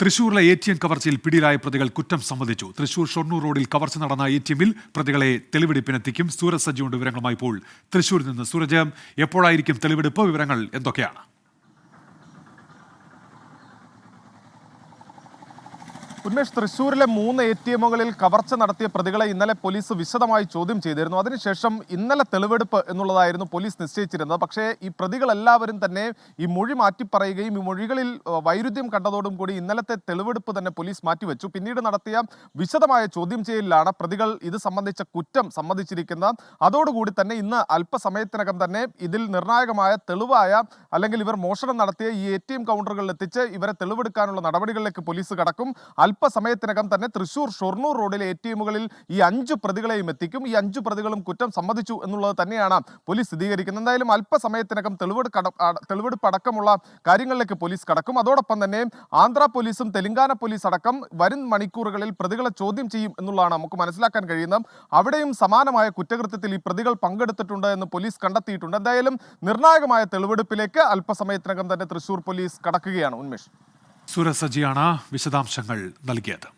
തൃശൂരിലെ A T M കവർച്ചയിൽ പിടിയിലായ പ്രതികൾ കുറ്റം സമ്മതിച്ചു. തൃശൂർ ഷൊർണൂർ റോഡിൽ കവർച്ച നടന്ന എ ടി എമ്മിൽ പ്രതികളെ തെളിവെടുപ്പിനെത്തിക്കും. സൂരജ് സജ്ജിയുണ്ട് വിവരങ്ങളുമായി പോൾ തൃശൂരിൽ നിന്ന്. സൂരജ് എപ്പോഴായിരിക്കും തെളിവെടുപ്പ്? വിവരങ്ങൾ എന്തൊക്കെയാണ്? ഉന്മേഷ് തൃശൂരിലെ മൂന്ന് എ ടി എമ്മുകളിൽ കവർച്ച നടത്തിയ പ്രതികളെ ഇന്നലെ പോലീസ് വിശദമായി ചോദ്യം ചെയ്തിരുന്നു. അതിനുശേഷം ഇന്നലെ തെളിവെടുപ്പ് എന്നുള്ളതായിരുന്നു പോലീസ് നിശ്ചയിച്ചിരുന്നത്. പക്ഷേ ഈ പ്രതികളെല്ലാവരും തന്നെ ഈ മൊഴി മാറ്റി പറയുകയും ഈ മൊഴികളിൽ വൈരുദ്ധ്യം കണ്ടതോടും കൂടി ഇന്നലത്തെ തെളിവെടുപ്പ് തന്നെ പോലീസ് മാറ്റിവെച്ചു. പിന്നീട് നടത്തിയ വിശദമായ ചോദ്യം ചെയ്യലിലാണ് പ്രതികൾ ഇത് സംബന്ധിച്ച കുറ്റം സമ്മതിച്ചിരിക്കുന്നത്. അതോടുകൂടി തന്നെ ഇന്ന് അല്പസമയത്തിനകം തന്നെ ഇതിൽ നിർണായകമായ തെളിവായ അല്ലെങ്കിൽ ഇവർ മോഷണം നടത്തിയ ഈ എ ടി എം കൗണ്ടറുകളിൽ എത്തിച്ച് ഇവരെ തെളിവെടുക്കാനുള്ള നടപടികളിലേക്ക് പോലീസ് കടക്കും. അല്പസമയത്തിനകം തന്നെ തൃശൂർ ഷൊർണൂർ റോഡിലെ എ ടി എമ്മുകളിൽ ഈ അഞ്ച് പ്രതികളെയും എത്തിക്കും. ഈ അഞ്ച് പ്രതികളും കുറ്റം സമ്മതിച്ചു എന്നുള്ളത് തന്നെയാണ് പോലീസ് സ്ഥിരീകരിക്കുന്നത്. എന്തായാലും അല്പസമയത്തിനകം തെളിവെടുപ്പ് അട- അട- തെളിവെടുപ്പ് അടക്കമുള്ള കാര്യങ്ങളിലേക്ക് പോലീസ് കടക്കും. അതോടൊപ്പം തന്നെ ആന്ധ്ര പോലീസും തെലങ്കാന പോലീസ് അടക്കം വരും മണിക്കൂറുകളിൽ പ്രതികളെ ചോദ്യം ചെയ്യും എന്നുള്ളതാണ് നമുക്ക് മനസ്സിലാക്കാൻ കഴിയുന്നത്. അവിടെയും സമാനമായ കുറ്റകൃത്യത്തിൽ ഈ പ്രതികൾ പങ്കെടുത്തിട്ടുണ്ട് എന്ന് പോലീസ് കണ്ടെത്തിയിട്ടുണ്ട്. എന്തായാലും നിർണായകമായ തെളിവെടുപ്പിലേക്ക് അല്പസമയത്തിനകം തന്നെ തൃശൂർ പോലീസ് കടക്കുകയാണ്. ഉന്മേഷ്. സൂരജ് സജ്ജിയാണ് വിശദാംശങ്ങൾ നൽകിയത്.